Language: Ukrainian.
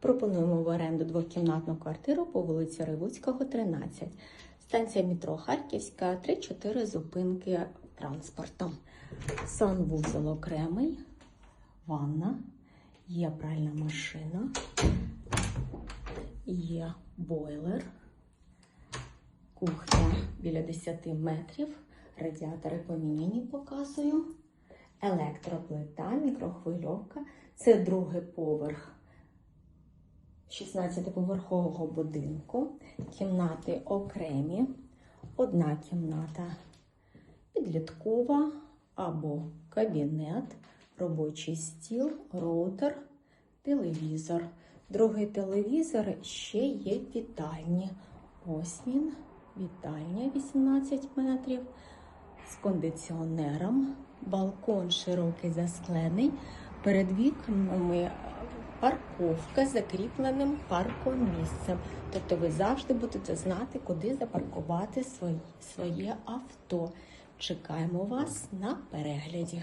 Пропонуємо в оренду двокімнатну квартиру по вулиці Ревуцького, 13. Станція метро Харківська, 3-4 зупинки транспортом. Санвузол окремий, ванна, є пральна машина, є бойлер, кухня біля 10 метрів, радіатори поміняні показую, електроплита, мікрохвильовка. Це другий поверх 16-поверхового будинку. Кімнати окремі. Одна кімната підліткова або кабінет, робочий стіл, роутер, телевізор. Другий телевізор ще є вітальні. Ось він, вітальня 18 метрів з кондиціонером, балкон широкий засклений. Перед вікнами парковка з закріпленим паркомісцем. Тобто ви завжди будете знати, куди запаркувати своє авто. Чекаємо вас на перегляді.